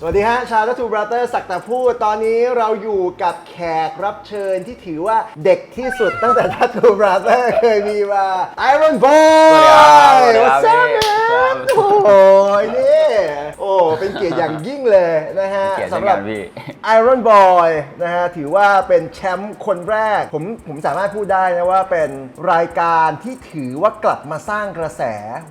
สวัสดีฮะ ชาวทัตูบราเตอร์สักแต่พูด ตอนนี้เราอยู่กับแขกรับเชิญที่ถือว่าเด็กที่สุดตั้งแต่ทัตูบราเตอร์เคยมีมาไอรอนบอยสวัสดีครับสวัสดีครับโอ้ยนี่ โอ้เป็นเกียรติอย่างยิ่งเลยนะฮะเกียรติสำหรับเช่นกันพี่ไอรอนบอยนะฮะถือว่าเป็นแชมป์คนแรก ผมผมสามารถพูดได้นะว่าเป็นรายการที่ถือว่ากลับมาสร้างกระแส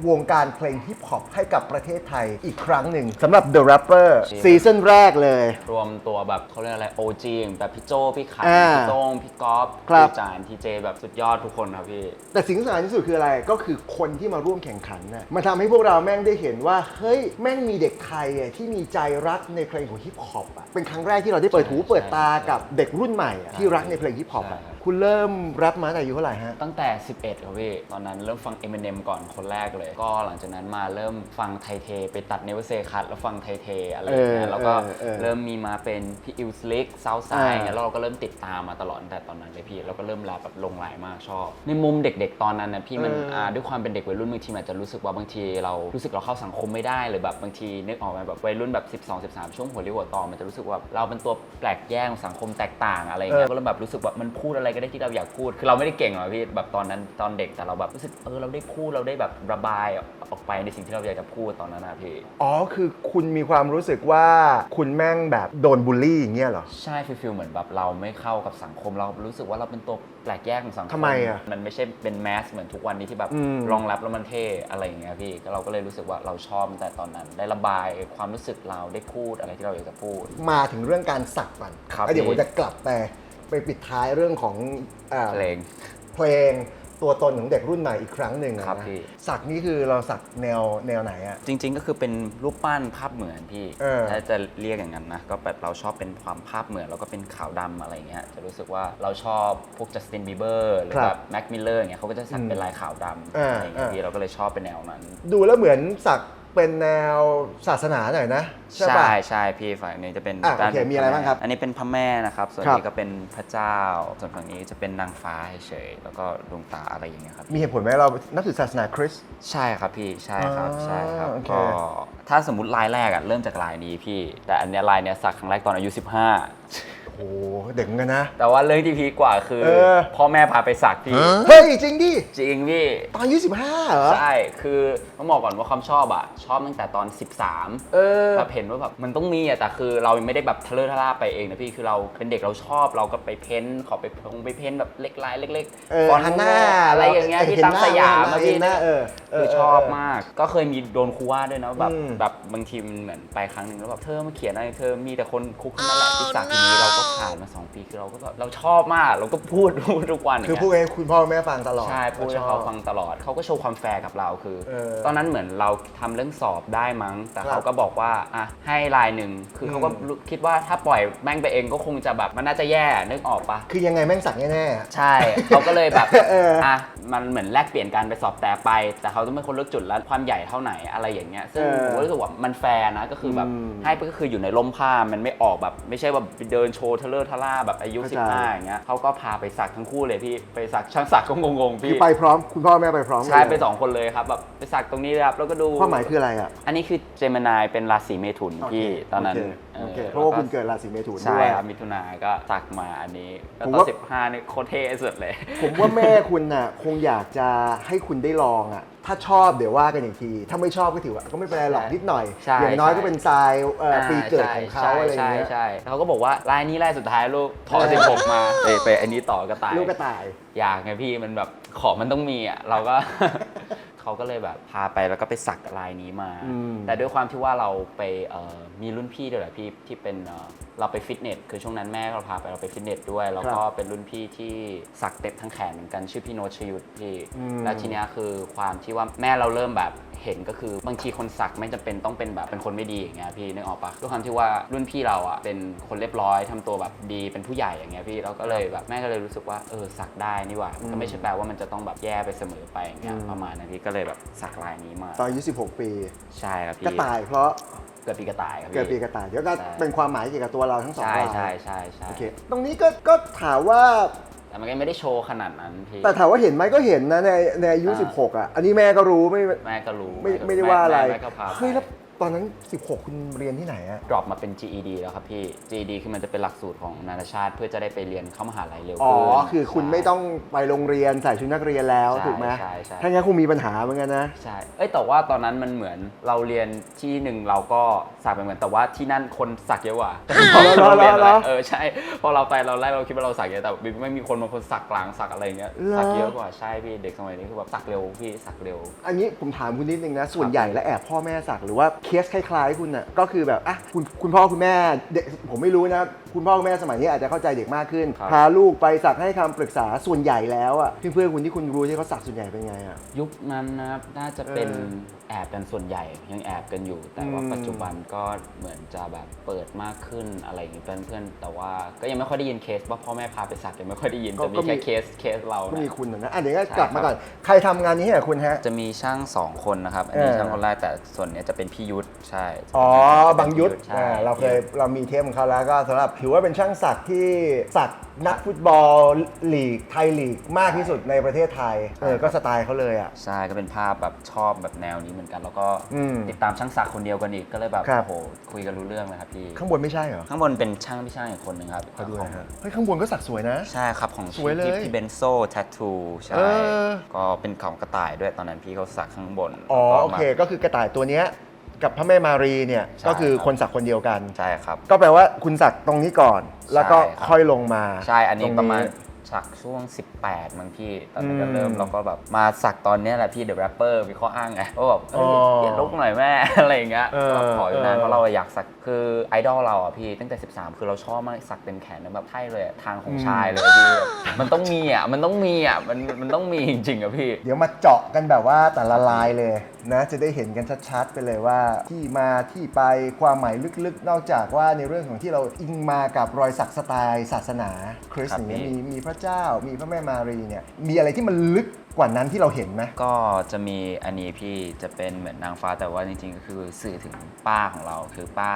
วงการเพลงฮิปฮอปให้กับประเทศไทยอีกครั้งหนึ่งสำหรับ The Rapper ซีซั่นแรกเลย รวมตัวแบบเขาเรียกอะไร OG อย่างแบบพี่โจพี่ขันอ่าพี่โต้งพี่ก๊อฟครับ พี่จานทีเจแบบสุดยอดทุกคนครับพี่ แต่สิ่งที่สำคัญที่สุดคืออะไรก็คือคนที่มาร่วมแข่งขันน่ะมันทำให้พวกเราแม่งได้เห็นว่า เฮ้ย แม่งมีเด็กไทยอะที่มีใจรักในเพลงของฮิปฮอปอะเป็นครั้งแรกที่เราได้เปิดหูใช่เปิดตาใช่กับเด็กรุ่นใหม่อะที่รักในเพลงฮิปฮอปอะ ใช่ ครับคุณเริ่มรับมาตั้งแต่อายุเท่าไหร่ฮะ ตั้งแต่ 11ครับพี่ตอนนั้นเริ่มฟัง Eminem ก่อนคนแรกเลย ก็หลังจากนั้นมาเริ่มฟังไทเท ไปตัดเนวเซคัตแล้วฟังไทเทอะไรอย่างเงี้เอยอแล้วก็เออเออเริ่มมีมาเป็นพี่อิวสลิกซาวไซอ่าด์แล้วเราก็เริ่มติดตามมาตลอดตั้งแต่ตอนนั้นเลยพี่แล้วก็เริ่มแลแบบลงไหลมากชอบ ในมุมเด็กๆตอนนั้นนะพี่มันเอออ่าด้วยความเป็นเด็กวัยรุ่นบางทีมันอาจจะรู้สึกว่าบางทีเรารู้สึกเราเข้าสังคมไม่ได้หรือแบบบางทีนึกออกไหมแบบวัยรุ่นแบบ12 13ช่วงหัวเรียวหัวต่อมันจะรู้สึกว่าเราเป็นตัวแปลกแยกของสังคมแตกต่างอะไรอย่างเงี้ยเออก็เริ่มแบบรู้สึกว่ามันพูดอะไรก็ได้ที่เราอยากพูด คือเราไม่ได้เก่งหรอกพี่แบบตอนนั้นตอนเด็กแต่เราแบบรู้สึกเออเราได้พูดเราได้แบบระบายออกไปในสิ่งที่เราอยากจะพูดตอนนั้นนะพี่ อ๋อ คือคุณมีความรู้สึกว่าคุณแม่งแบบโดนบูลลี่อย่างเงี้ยเหรอ ใช่ฟีลเหมือนแบบเราไม่เข้ากับสังคมเรารู้สึกว่าเราเป็นตัวแปลกแยกของสังคมทำไมอะ มันไม่ใช่เป็นแมสเหมือนทุกวันนี้ที่แบบอืม รองรับแล้วมันเท่อะไรอย่างเงี้ยพี่ก็เราก็เลยรู้สึกว่าเราชอบตั้งแต่ตอนนั้น ได้ระบายความรู้สึกเราได้พูดอะไรที่เราอยากจะพูด มาถึงเรื่องการสักก่อนครับแล้วเดี๋ยวผมพี่จะกลับไป ไปปิดท้ายเรื่องของอ่าเพลง เพลงตัวตนของเด็กรุ่นใหม่อีกครั้งหนึ่งอะครับนะพี่ สักนี่คือเราสักแนวแนวไหนอะ จริง ๆ ก็คือเป็นรูปปั้นภาพเหมือนพี่เออ ถ้าจะเรียกอย่างนั้นนะ ก็แบบเราชอบเป็นความภาพเหมือนแล้วก็เป็นขาวดำอะไรเงี้ย จะรู้สึกว่าเราชอบพวกจัสตินบีเบอร์หรือครับแบบแม็กมิลเลอร์อย่างเงี้ยเขาก็จะสักเป็นลายขาวดำอ่าอะไรเงี้ยอ่าพี่เราก็เลยชอบเป็นแนวนั้น ดูแล้วเหมือนสัก เป็นแนวศาสนาหน่อยนะ ใช่ใช่ปะใช่พี่ฝั่งนี้จะเป็นอะด้านโอเคเป็นมีอะไรบ้างครับอันนี้เป็นพระแม่นะครับ ส่วนครับ นี้ก็เป็นพระเจ้า ส่วนฝั่งนี้จะเป็นนางฟ้าเฉยๆแล้วก็ดวงตาอะไรอย่างเงี้ยครับ มีเหตุผลไหมเรานับถือศาสนาคริสต์ ใช่ครับพี่ใช่ครับอ่าใช่ครับโอเค ก็ถ้าสมมติลายแรกอะเริ่มจากลายนี้พี่ แต่อันเนี้ยลายเนี้ยสักครั้งแรกตอนอายุ 15 โอ้โหเด็กเหมือนกันนะ แต่ว่าเรื่องที่พีคกว่าคือ เออ พ่อแม่พาไปสักพี่เฮ้ย จริงดิ จริงพี่ตอนอายุสิบห้าเหรอ ใช่คือต้องบอกก่อนว่าความชอบอะชอบตั้งแต่ตอน 13 เออ แบบเห็นว่าแบบมันต้องมีอะแต่คือเราไม่ได้แบบทะเลอะทะล่าไปเองนะพี่คือเราเป็นเด็กเราชอบเราก็ไปเพ้นท์ขอไปพงไปเพ้นท์แบบเล็กลายเล็กเออฟอนต์ฮันน่าอะไรอย่างเงี้ยที่เห็นตามหน้าสยามอะเห็พี่นหน้าเออเออคือเออชอบเออมาก ก็เคยมีโดนครูว่าด้วยนะแบบอืม แบบบางทีมันเหมือนไปครั้งหนึ่งแล้วแบบเธอมาเขียนอะไรเธอมีแต่คนคุกนั่นแหละที่สักทีนี้เราก็ผ่านมาสองปีคือเราก็แบบเราชอบมาก เราก็พูดพูดทุกวันย่างคือเงี้ยพูดให้คุณพ่อแม่ฟังตลอด ใช่พูดให้เขาฟังตลอด เขาก็โชว์ความแฟร์กับเราคือ เออตอนนั้นเหมือนเราทำเรื่องสอบได้มั้ง แต่ครับเขาก็บอกว่าอะให้ลายหนึ่งคือเขาก็อืม รู้คิดว่าถ้าปล่อยแม่งไปเองก็คงจะแบบมันน่าจะแย่นึกออกปะ คือยังไงแม่งสักแน่ๆอะ ใช่ เขาก็เลยแบบเอออ่อะมันเหมือนแลกเปลี่ยนกันไปสอบแต่ไป แต่เขาต้องเป็นคนเลือกจุดแล้วความใหญ่เท่าไหนอะไรอย่างเงี้ยซึ่งเออผมก็รู้สึกว่ามันแฟร์นะก็คือแบบอืมให้ก็คืออยู่ในร่มผ้ามันไม่ออกแบบ ไม่ใช่แบบไปเดินโชว์เทเลอร์ทล่าแบบอายุ เข้าใจ 15 อย่างเงี้ยเขาก็พาไปสักทั้งคู่เลยพี่ ไปสักช่างสักก็งงๆคือพี่ไปพร้อมคุณพ่อแม่ไปพร้อมกันใช่เลยไปสองคนเลยครับแบบไปสักตรงนี้เลยครับแล้วก็ดู ความหมายคืออะไรอะ อันนี้คือเจมินายเป็นราศีเมถุนพี่ตอนนั้นโเคโอเคออเพราะว่าแล้วก็คุณเกิดราศีเมถุนใช่ด้วย ครับมิถุนาก็สักมาอันนี้แล้วผมตอว่า นสิบห้านี่โคตรเท่สุดเลย ผมว่าแม่คุณน่ะ คงอยากจะให้คุณได้ลองอะ ถ้าชอบเดี๋ยวว่ากันอีกที ถ้าไม่ชอบก็ถือว่าก็ไม่เป็นไรหรอกใช่นิดหน่อย ใช่อย่างน้อยใช่ ก็เป็นทรายเอ่อปีเกิดของเขาใช่อะไรอย่างใช่เงี้ย ใช่แล้วเขาก็บอกว่าลายนี้ลายสุดท้ายลูกถอดเออ สิบหกมาไปไปอันนี้ต่อกระต่าย ลูกกระต่าย อยากไงพี่มันแบบของมันต้องมีอะเราก็ เขาก็เลยแบบพาไปแล้วก็ไปสักลายนี้มา อืม แต่ด้วยความที่ว่าเราไปเอ่อมีรุ่นพี่ด้วยแหละพี่ที่เป็นเอ่อเราไปฟิตเนสคือช่วงนั้นแม่เราพาไปเราไปฟิตเนสด้วย แล้วก็เป็นรุ่นพี่ที่สักเต็มทั้งแขนเหมือนกันชื่อพี่โนตชยุทธพี่อืมแล้วทีเนี้ยคือความที่ว่าแม่เราเริ่มแบบ เห็นก็คือบางทีคนสักไม่จำเป็นต้องเป็นแบบเป็นคนไม่ดีอย่างเงี้ยพี่นึกออกปะด้วยความที่ว่ารุ่นพี่เราอะเป็นคนเรียบร้อยทำตัวแบบดีเป็นผู้ใหญ่อย่างเงี้ยพี่เราก็เลยแบบแม่ก็เลยรู้สึกว่าเออสักได้นี่หว่ามันก็ไม่ใช่แปลว่ามันจะต้องแบบแย่ไปเสมอไปอย่างเงี้ยอืม ประมาณนั้นพี่ก็เลยแบบสักลายนี้มาตอนอายุ16 ปี ใช่ครับพี่กระต่ายเพราะเกิดปีกระต่ายครับพี่ เกิดปีกระต่ายเดี๋ยวก็ใช่ เป็นความหมายเกี่ยวกับตัวเราทั้งสองใช่รายใช่ใช่ใช่ โอเคตรงนี้ก็ก็ถามว่า แต่มันก็ไม่ได้โชว์ขนาดนั้นพี่แต่ถามว่าเห็นไหมก็เห็นนะในในอายุอ่า16 อะ อันนี้แม่ก็รู้ไม่แม่ก็รู้ไม่ก็ไม่ได้ว่าอะไรแม่แม่ก็พาไป เฮ้ยแล้ว ตอนนั้น 16 คุณเรียนที่ไหนอะดรอปมาเป็น GED แล้วครับพี่ GED คือมันจะเป็นหลักสูตรของนานาชาติ เพื่อจะได้ไปเรียนเข้ามหาลัยเร็วอ๋อ ขึ้นคือคุณไม่ต้องไปโรงเรียนใส่ชุดนักเรียนแล้วใช่ถูกไหมใช่ใช่ ถ้างั้นคงมีปัญหาเหมือนกันนะ ใช่ เอ้ยแต่ว่าตอนนั้นมันเหมือนเราเรียนที่หนึ่งเราก็สักไปเหมือนแต่ว่าที่นั่นคนสักเยอะกว่าอ๋อเหรอเหรอเหรอ เออใช่ พอเราไปเราแรกเราคิดว่าเราสักเยอะแต่ไม่มีคนบางคนสักกลางสักอะไรเงี้ยเหรอสักเยอะกว่าใช่พี่เด็กสมัยนี้คือแบบสักเร็วพี่สักเร็ว อันนี้ผมถามคุณนิดนึงนะ ส่วนใหญ่แล้วแอบพ่อแม่สักหรือว่าเคสคล้ายๆ คุณน่ะก็คือแบบอะคุณคุณพ่อคุณแม่เด็กผมไม่รู้นะ คุณพ่อคุณแม่สมัยนี้อาจจะเข้าใจเด็กมากขึ้นครับพาลูกไปสักให้คำปรึกษาส่วนใหญ่แล้วอะเพื่อนๆคุณที่คุณรู้ที่เขาสักส่วนใหญ่เป็นไงอะ ยุคนั้นนะครับน่าจะเป็นเออแอบกันส่วนใหญ่ยังแอบกันอยู่ แต่ว่าอืม ปัจจุบันก็เหมือนจะแบบเปิดมากขึ้นอะไรอย่างนี้เพื่อนๆแต่ว่าก็ยังไม่ค่อยได้ยินเคสว่าพ่อแม่พาไปสักยังไม่ค่อยได้ยินจะมี แค่เคสเคสเราก็มีนะคุณน่ะนะอะเดี๋ยวก็ใช่กลับมาก่อนใครทำงานนี้ให้กับคุณฮะ จะมีช่างสองคนนะครับ อันนี้เออ ช่างคนแรกแต่ส่วนเนี้ยจะเป็นพี่ยุทธใช่อ๋อจะเป็นบางยุทธใช่อ่าเราเคยเรามีเทปของเขาแล้วก็สำหรับถือว่าเป็นช่างสักที่สักนักฟุตบอลลีกไทยลีกมากที่สุดในประเทศไทยเออก็สไตล์เขาเลยอะ ใช่ก็เป็นภาพแบบชอบแบบแนวนี้เหมือนกัน แล้วก็อืมติดตามช่างสักคนเดียวกันอีกก็เลยแบบครับ โอ้โหคุยกันรู้เรื่องเลยครับพี่ข้างบนไม่ใช่เหรอข้างบนเป็นช่างพี่ช่างอีกคนหนึ่งครับขอดูหขน่ออยงฮะเฮ้ยข้างบนก็สักสวยนะ ใช่ครับของสวยเลยพี่พี่เบนโซแททูใช่เออ ก็เป็นของกระต่ายด้วยตอนนั้นพี่เขาสักข้างบนอ๋อแล้วก็โอมา เคก็คือกระต่ายตัวเนี้ย กับพระแม่มารีเนี่ยใช่ ก็คือครับคนสักคนเดียวกัน ใช่ครับ ก็แปลว่าคุณสักตรงนี้ก่อน แล้วก็ใช่ครับ ค่อยลงมาใช่อันนี้ตง ประมาณ สักช่วง 18มั้งพี่ ตอนนั้นก็อืมเริ่มแล้วก็แบบมาสักตอนเนี้ยแหละพี่เดอะแรปเปอร์มีข้ออ้างไงว่าแบบเอ้ยอ๋อเปลี่ยนลุกหน่อยแม่ อะไรอย่างเงี้ยเออก็ขออยู่นานเออ เพราะเราอยากสักคือไอดอลเราอะพี่ตั้งแต่ 13 คือเราชอบมากสักเต็มแขนนะแบบใช่เลยอะทางของชายเลยพี่มันต้องมีอะมันต้องมีอะมันมันต้องมีจริงๆอะพี่ เดี๋ยวมาเจาะกันแบบว่าแต่ละลายเลยนะ จะได้เห็นกันชัดๆ ไปเลยว่า ที่มาที่ไปความหมายลึกๆ นอกจากว่าในเรื่องของที่เราอิงมากับรอยสักสไตล์ศาสนาคริสต์ครับอย่างเงี้ยพี่ มีมีพระเจ้า มีพระแม่มารีเนี่ยมีอะไรที่มันลึกกว่านั้นที่เราเห็นไหมก็จะมีอันนี้พี่จะเป็นเหมือนนางฟ้าแต่ว่าจริงๆก็คือสื่อถึงป้าของเราคือป้า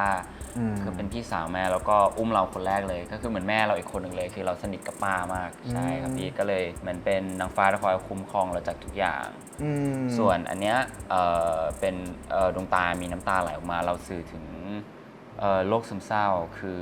อืมคือเป็นพี่สาวแม่แล้วก็อุ้มเราคนแรกเลย ก็คือเหมือนแม่เราอีกคนหนึ่งเลย คือเราสนิทกับป้ามากใช่ครับพี่ก็เลยเหมือนเป็นนางฟ้าที่คอยคุ้มครองเราจากทุกอย่าง อืมส่วนอันเนี้ยเอ่อเป็นเอ่อดวงตามีน้ำตาไหลออกมา เราสื่อถึงเอ่อโรคซึมเศร้า คือ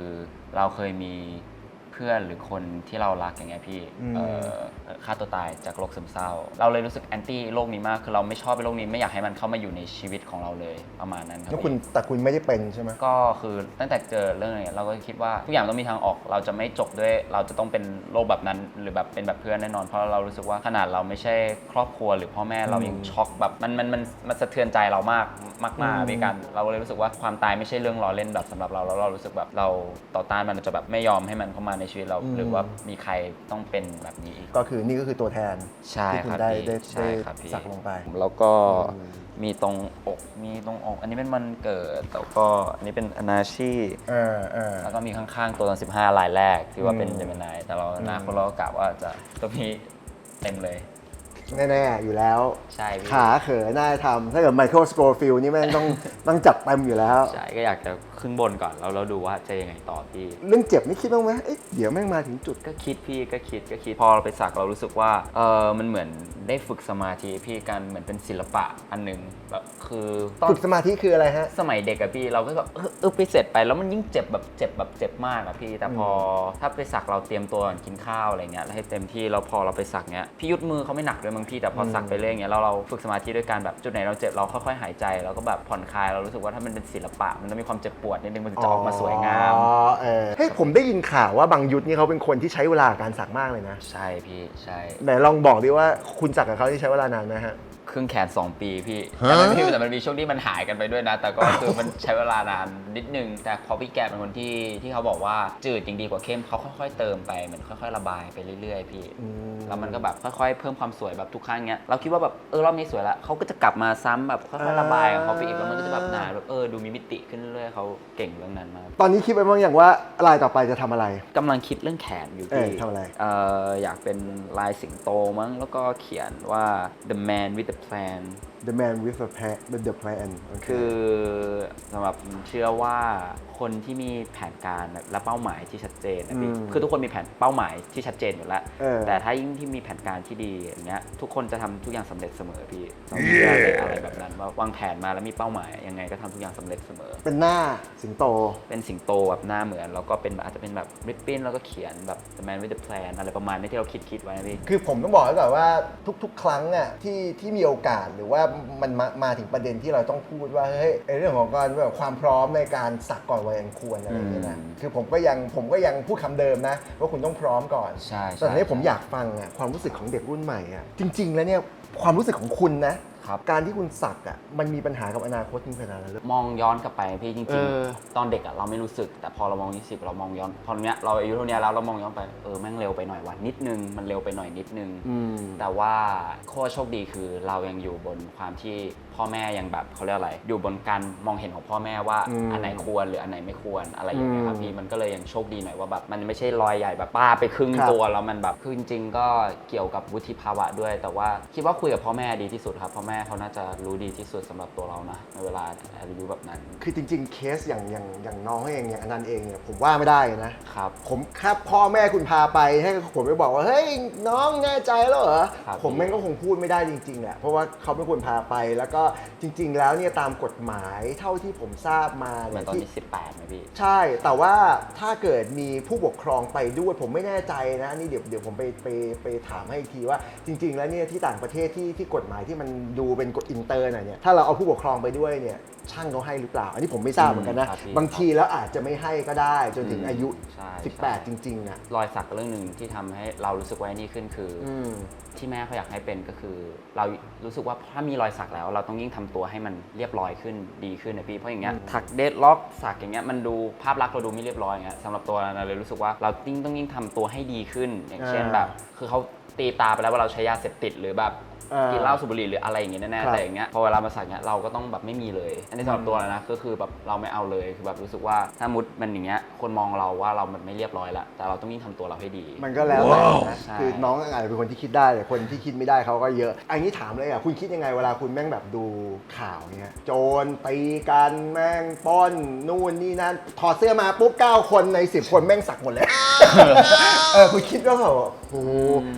เราเคยมีเพื่อนหรือคนที่เรารักอย่างเงี้ยพี่อืม เอ่อ ฆ่าตัวตายจากโรคซึมเศร้า เราเลยรู้สึกแอนตี้โรคนี้มาก คือเราไม่ชอบโรคนี้ไม่อยากให้มันเข้ามาอยู่ในชีวิตของเราเลยประมาณนั้นครับแล้วคุณพี่แต่คุณไม่ได้เป็นใช่ไหมก็คือตั้งแต่เจอเรื่องนี้เราก็คิดว่าทุกอย่างต้องมีทางออก เราจะไม่จบด้วย เราจะต้องเป็นโรคแบบนั้น หรือแบบเป็นแบบเพื่อนแน่นอน เพราะเรารู้สึกว่าขนาดเราไม่ใช่ครอบครัวหรือพ่อแม่เรายังช็อกแบบมันมันมันมันสะเทือนใจเรามากมากอืมๆด้วยกัน เราเลยรู้สึกว่าความตายไม่ใช่เรื่องล้อเล่นแบบสำหรับเราแล้วเรารู้สึกแบบเราต่อต้านมันเราจะแบบไม่ยอมให้มันเข้ามาในชีวิตเรา หรือว่ามีใครต้องเป็นแบบนี้อีกก็คือนี่ก็คือตัวแทนใช่ที่คุคณรับได้พี่ได้ใช่ได้ครับพี่สักลงไป แล้วก็อืม มีตรงอกมีตรงอก อันนี้เป็นวันเกิดแล้วก็อันนี้เป็นอนาชีอ่าอ่าแล้วก็มีข้างๆตัวตอน15ลายแรกที่ว่าเป็นอืม เจมินายแต่เราอืมอนาคตเราก็กะว่าจะตัวนี้เต็มเลย แน่ๆอยู่แล้วใช่พี่ขาเขอหน้าทำถ้าเกิดไมเคิลสโกฟิลนี่แม่งต้อง ต้องจัดเต็มอยู่แล้ว ใช่ก็อยากจะขึ้นบนก่อนแล้วเราดูว่าจะยังไงต่อพี่ เรื่องเจ็บนี่คิดบ้างไหมเอ๊ะเดี๋ยวแม่งมาถึงจุด ก็คิดพี่ก็คิดก็คิดพอเราไปสักเรารู้สึกว่าเออมันเหมือนได้ฝึกสมาธิพี่กันเหมือนเป็นศิลปะอันหนึ่งแบบคือต้องฝึกสมาธิคืออะไรฮะ สมัยเด็กอะพี่เราก็แบบเออเออไปเสร็จไปแล้วมันยิ่งเจ็บแบบเจ็บแบบเจ็บมากอะพี่ แต่พอถ้าไปสักเราเตรียมตัวก่อนกินข้าวอะไรเงี้ยแล้วให้เต็มที่แล้วพอเราไปสักเนี้ยพี่ยุดมือเขาไม่หนักด้วยมั้งพี่แต่พอสักไปเรื่อยอย่างเงี้ยเราเราฝึกสมาธิด้วยการแบบจุดไหนเราเจ็บเราค่อยๆหายใจแล้วก็แบบผ่อนคลายเรารู้สึกว่าถ้ามันเป็นศิลปะ มันต้องมีความเจ็บปวดนิดนึงมันถึงจะออกมาสวยงามอ๋อเออเฮ้ยผมได้ยินข่าวว่าบางยุทธนี่เขาเป็นคนที่ใช้เวลากับการสักมากเลยนะ ใช่พี่ใช่ ไหนลองบอกดิว่าคุณสักกับเขาที่ใช้เวลานานไหมฮะ ครึ่งแขน 2 ปีพี่ แต่มันมีแต่มันมีช่วงที่มันหายกันไปด้วยนะ แต่ก็คือมันใช้เวลานานนิดนึง แต่พอพี่แกเป็นคนที่ที่เขาบอกว่าจืดจริงดีกว่าเข้มเขาค่อยๆเติมไปเหมือนค่อย ๆ ระบายไปเรื่อยๆ พี่อืมแล้วมันก็แบบค่อยๆเพิ่มความสวยแบบทุกครั้งเงี้ย เราคิดว่าแบบเออรอบนี้สวยละเขาก็จะกลับมาซ้ำแบบค่อยๆระบายของเขาไปอีกแล้วมันก็จะแบบหนาแบบเออดูมีมิติขึ้นเรื่อยๆเขาเก่งเรื่องนั้นมาก ตอนนี้คิดไปบ้างอย่างว่าลายต่อไปจะทำอะไร กำลังคิดเรื่องแขนอยู่เออพี่ทำอะไร เอ่ออยากเป็นลายสิงโตมั้ง แล้วก็เขียนว่า the man with the plan the man with the plan with the plan โเคือ สำหรับผมเชื่อว่าคนที่มีแผนการและเป้าหมายที่ชัดเจนนะพี่อืมคือทุกคนมีแผนเป้าหมายที่ชัดเจนอยู่แล้ว เออ แต่ถ้ายิ่งที่มีแผนการที่ดีอย่างเงี้ยทุกคนจะทำทุกอย่างสำเร็จเสมอพี่เราเชื่อในอะไรแบบนั้นว่าวางแผนมาแล้วมีเป้าหมายยังไงก็ทำทุกอย่างสำเร็จเสมอ เป็นหน้าสิงโต เป็นสิงโตแบบหน้าเหมือน แล้วก็เป็นแบบอาจจะเป็นแบบริบบิ้นแล้วก็เขียนแบบ the man with the plan อะไรประมาณนี้ที่เราคิดคิดไว้นะพี่ คือผมต้องบอกไว้ก่อนว่าทุก ๆ ครั้งอะที่ที่มีโอกาสหรือว่ามันมามาถึงประเด็นที่เราต้องพูดว่าเฮ้ยไอเรื่องของการแบบความพร้อมในการสักก่อนวัยอันควรอะไรอย่างเงี้ยนะอืมคือผมก็ยังผมก็ยังพูดคำเดิมนะ ว่าคุณต้องพร้อมก่อนใช่แต่ทีนี้ผมอยากฟังอะความรู้สึกของเด็กรุ่นใหม่อะจริง ๆ แล้วเนี่ยความรู้สึกของคุณนะ ครับ การที่คุณสักอะมันมีปัญหากับอนาคตจริงขนาดนั้นเลย มองย้อนกลับไปพี่จเอริงอ ๆ ตอนเด็กอะเราไม่รู้สึก แต่พอเรามองยี่สิบเรามองย้อนพอเนี้ยเราอายุเท่าเนี้ยแล้วเรามองย้อนไปเออแม่งเร็วไปหน่อยว่ะนิดนึงมันเร็วไปหน่อยนิดนึง อืม แต่ว่าโคตรโชคดีคือเรายังอยู่บนความที่ พ่อแม่ยังแบบเขาเรียกอะไร อยู่บนการมองเห็นของพ่อแม่ว่าอืม อันไหนควรหรืออันไหนไม่ควรอะไรอย่างเงี้ยครับอืมพี่มันก็เลยยังโชคดีหน่อยว่าแบบมันไม่ใช่รอยใหญ่แบบป้าไปครึ่งครับ ตัวแล้วมันแบบคือจริงๆก็เกี่ยวกับวุฒิภาวะด้วย แต่ว่าคิดว่าคุยกับพ่อแม่ดีที่สุดครับพ่อแม่เขาน่าจะรู้ดีที่สุดสำหรับตัวเรานะในเวลาอายุแบบนั้นคือจริง ๆ เคสอย่างอย่างอย่างน้องเองอย่างอนันต์เองเนี่ยผมว่าไม่ได้นะ ครับ ผมแค่พ่อแม่คุณพาไปให้ผมไปบอกว่าเฮ้ยน้องแน่ใจแล้วเหรอครับผมแม่งก็คงพูดไม่ได้จริงๆแหละเพราะว่าเขาเป็นคนพาไปแล้วก็จริง ๆ แล้วเนี่ยตามกฎหมายเท่าที่ผมทราบมาเหมืเนี่อนยตอนที่ที่ 18ไหมพี่ ใช่ แต่ว่าถ้าเกิดมีผู้ปกครองไปด้วยผมไม่แน่ใจนะนี่เดี๋ยวเดี๋ยวผมไปไปไปถามให้อีกทีว่าจริง ๆ แล้วเนี่ยที่ต่างประเทศที่ที่กฎหมายที่มันดูเป็นกฎอินเตอร์หน่อยเนี่ยถ้าเราเอาผู้ปกครองไปด้วยเนี่ยช่างเขาให้หรือเปล่า อันนี้ผมไม่ทราบเหมือนกันนะครับพี่บางทีแล้วอาจจะไม่ให้ก็ได้ จนถึงอายุใช่ 18 จริงๆอะรอยสักเรื่องหนึ่งที่ทำให้เรารู้สึกว่านี่ขึ้นคือออืม ที่แม่เขาอยากให้เป็นก็คือ เรารู้สึกว่าถ้ามีรอยสักแล้วเราต้องยิ่งทำตัวให้มันเรียบร้อยขึ้นดีขึ้นนะพี่เพราะอย่างเงี้ยถักเดดล็อกสักอย่างเงี้ยมันดูภาพลักษณ์เราดูไม่เรียบร้อยอย่างเงี้ยสำหรับตัวเราเลยรู้สึกว่าเรายิ่งต้องยิ่งทำตัวให้ดีขึ้น อย่างเช่นอ่าแบบ คือเขาตีตาไปแล้วว่าเราใช้ยาเสพติดหรือแบบอ่า กิกินเหล้าสูบบุหรี่หรืออะไรอย่างเงี้ยคแน่รับๆแต่อย่างเงี้ยพอเวลามาสักเงี้ยเราก็ต้องแบบไม่มีเลย อันนี้สำหรับตัวเรานะก็คือแบบเราไม่เอาเลยคือแบบรู้สึกว่าถ้ามุดมันอย่างเงี้ยคนมองเราว่าเรามันไม่เรียบร้อยละแต่เราต้องยิ่งทำตัวเราให้ดี มันก็แล้วแต่นะใช่ คือน้องอาจจะเป็นคนที่คิดได้แต่คนที่คิดไม่ได้เขาก็เยอะ อันนี้ถามเลยอะคุณคิดยังไงเวลาคุณแม่งแบบดูข่าวเนี้ยโจรตีกันแม่งปล้นนู่นนี่นั่นถอดเสื้อมาปุ๊บ9คนใน 10 คนแม่งสักหมดเลย เออคุณคิดว่าแบบโอ้โห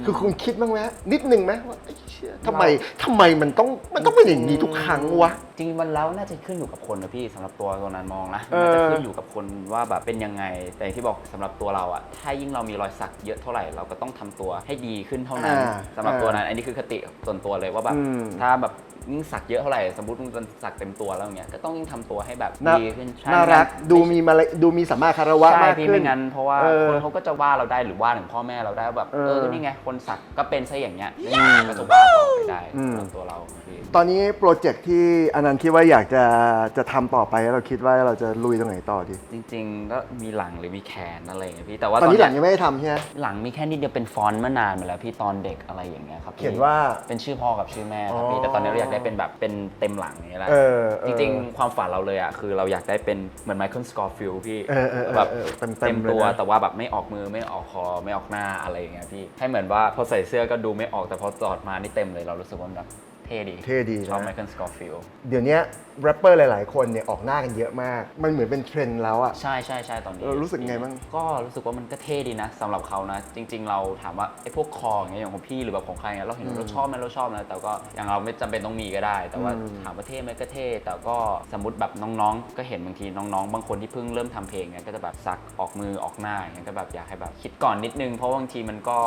คือคุณคิดบ้างไหมนิดนึงไหมว่าไอ้ เชี่ยทำไมทำไมมันต้องมันต้องเป็นอย่างนี้ทุกครั้งวะ จริงๆมันแล้วน่าจะขึ้นอยู่กับคนนะพี่สำหรับตัวตัวนั้นมองนะเออ น่าจะขึ้นอยู่กับคนว่าแบบเป็นยังไง แต่อย่างที่บอกสำหรับตัวเราอะถ้ายิ่งเรามีรอยสักเยอะเท่าไหร่เราก็ต้องทำตัวให้ดีขึ้นเท่านั้นอ่าสำหรับอ่าตัวนั้น อันนี้คือคติส่วนตัวเลยว่าแบบอืม ถ้าแบบยิ่งสักเยอะเท่าไหร่สมมติมันสักเต็มตัวแล้วอย่างเงี้ยก็ต้องยิ่งทำตัวให้แบบน่าดีขึ้นใช่น่ารักไม่ดูมีมาเลยดูมีสัมมาคารวะใช่มากพี่ขึ้น ไม่งั้นเพราะว่าเออคนเขาก็จะว่าเราได้หรือว่าถึงพ่อแม่เราได้ว่าแบบเออเออก็นี่ไงคนสักก็เป็นซะอย่างเงี้ยก็จะว่าต่อไปได้อืม สำหรับตัวเราพี่ ตอนนี้โปรเจกต์ที่อนันต์คิดว่าอยากจะจะทำต่อไปแล้วเราคิดว่าเราจะลุยตรงไหนต่อดีจริงๆก็มีหลังหรือมีแขนอะไรอย่างเงี้ยพี่แต่ว่าตอนนี้หลังเยยังไม่ได้ทำใช่ไหมหลังมีแค่นิดเดียวเป็นฟอนต์เมื่อนานมาแล้วพี่ตอนเด็กอะไรอย่างเงี้ยครับพี่เขียนว่าเป็นชื่อพ่อกับชื่อแม่ครับอ๋พี่อแต่ตอนนี้เราอยากได้เป็นแบบเป็นเต็มหลังอย่างเงี้ยแหละเออเออ จริงๆ ความฝันเราเลยอะคือเราอยากได้เป็นเหมือนไมเคิลสกอร์ฟิลพี่เออเออเออแบบเออเต็มๆเต็มตัวเลยนะ แต่ว่าแบบไม่ออกมือไม่ออกคอไม่ออกหน้าอะไรอย่างเงี้ยพี่ให้เหมือนว่าพอใส่เสื้อก็ดูไม่ออกแต่พอจอดมานี่เต็มเลยเรารู้สึกว่ามันแบบเท่ดีเท่ดีชอบไมนะเคิลสกอร์ฟิลเดี๋ยวนี้แรปเปอร์หลาย ๆ คนเนี่ยออกหน้ากันเยอะมาก มันเหมือนเป็นเทรนด์แล้วอะ ใช่ใช่ใช่ตอนนี้เออรู้สึกไงบ้าง ก็รู้สึกว่ามันก็เท่ดีนะสำหรับเขานะ จริง ๆ เราถามว่าไอ้พวกคออย่างเงี้ยอย่างของพี่หรือแบบของใครเนี่ยเราเห็นเราชอบไหมเราชอบนะแต่ก็อย่างเราไม่จำเป็นต้องมีก็ได้ แต่ว่าอืม ถามว่าเท่ไหมก็เท่ แต่ก็สมมติแบบน้องๆ ก็เห็นบางทีน้องๆ บางคนที่เพิ่งเริ่มทำเพลงเนี่ยก็จะแบบสักออกมือออกหน้าอย่างเงี้ยก็แบบอยากให้แบบคิดก่อนนิดนึงเพราะบางทีมันก็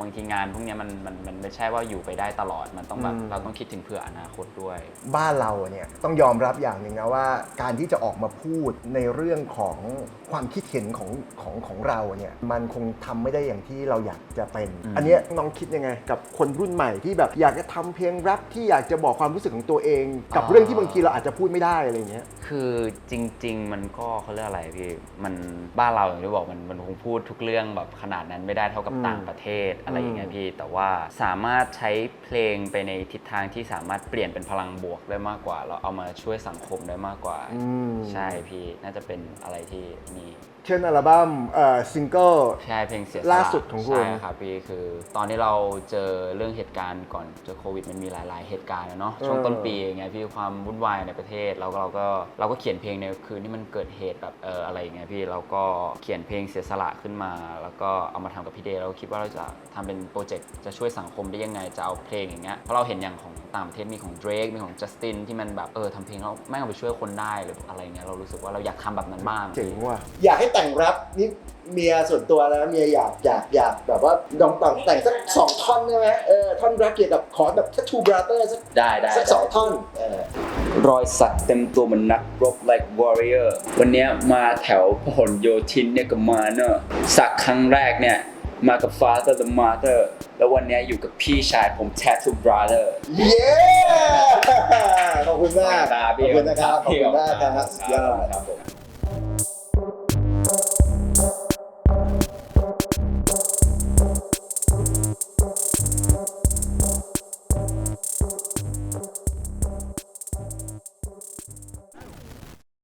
บางทีงานพวกเนี้ยมันมันมันไม่ใช่ว่าอยู่ไปได้ตลอดมันต้องแบบเราต้องคิดถึงเผื่ออนาคตด้วย บ้านเราเนี่ยต้องยอมรับอย่างหนึ่งนะว่า การที่จะออกมาพูดในเรื่องของความคิดเห็นของของของเราเนี่ยมันคงทำไม่ได้อย่างที่เราอยากจะเป็นอืมอันเนี้ยน้องคิดยังไง กับคนรุ่นใหม่ที่แบบอยากจะทำเพลงแรปที่อยากจะบอกความรู้สึกของตัวเอง กับเรื่องที่บางทีเราอาจจะพูดไม่ได้อะไรอย่างเงี้ยคือจริง ๆ มันก็เขาเรียกอะไรพี่มันบ้านเราอย่างที่บอกมันมันคงพูดทุกเรื่องแบบขนาดนั้นไม่ได้เท่ากับอืมต่างประเทศอะไรอย่างเงี้อืยมพี่แต่ว่าสามารถใช้เพลงไปในทิศทางที่สามารถเปลี่ยนเป็นพลังบวกได้มากกว่า เราเอามาช่วยสังคมได้มากกว่า อืม ใช่พี่น่าจะเป็นอะไรที่มี เช่นอัลบั้มเอ่อซิงเกิล ใช่เพลงเสียสละล่าสุดของคุณ ใช่ครับพี่คือตอนที่เราเจอเรื่องเหตุการณ์ก่อนเจอโควิดมันมีหลาย ๆ เหตุการณ์อะเนาะช่วงต้นปีอย่างเงี้ยพี่ความวุ่นวายในประเทศแล้วก็เราก็เราก็เขียนเพลงในคืนที่มันเกิดเหตุแบบเอออะไรอย่างเงี้ยพี่เราก็เขียนเพลงเสียสละขึ้นมา แล้วก็เอามาทำกับพี่เดย์เราคิดว่าเราจะทำเป็นโปรเจกต์จะช่วยสังคมได้ยังไงจะเอาเพลงอย่างเงี้ยเพราะเราเห็นอย่างของต่างประเทศมีของ Drake มีของ Justin ที่มันแบบเออทำเพลงแล้วแม่งเอาไปช่วยคนได้หรืออะไรเงี้ยเรารู้สึกว่าเราอยากทำแบบนั้นบ้าง เจ๋งว่ะ อยากให้แต่งแรปนี่เมียส่วนตัวแล้วเมียอยากอยากอยากแบบว่าลองแต่งแต่งสักสองท่อนได้ไหมเออท่อนแรปเกี่ยวกับขอแบบถ้าทูบราเตอร์สักได้ได้สักสองท่อนเออรอยสักเต็มตัวเหมือนนักรบ like warrior วันเนี้ยมาแถวพหลโยธินเนี่ยก็มาเนอะสักครั้งแรกเนี่ยมากับ father the mother แล้ววันเนี้ยอยู่กับพี่ชายผม tattoo brother เย้ขอบคุณมากตาขอบพี่คุณนะครับขอบคุณมากครับครับสุดยอดครับผม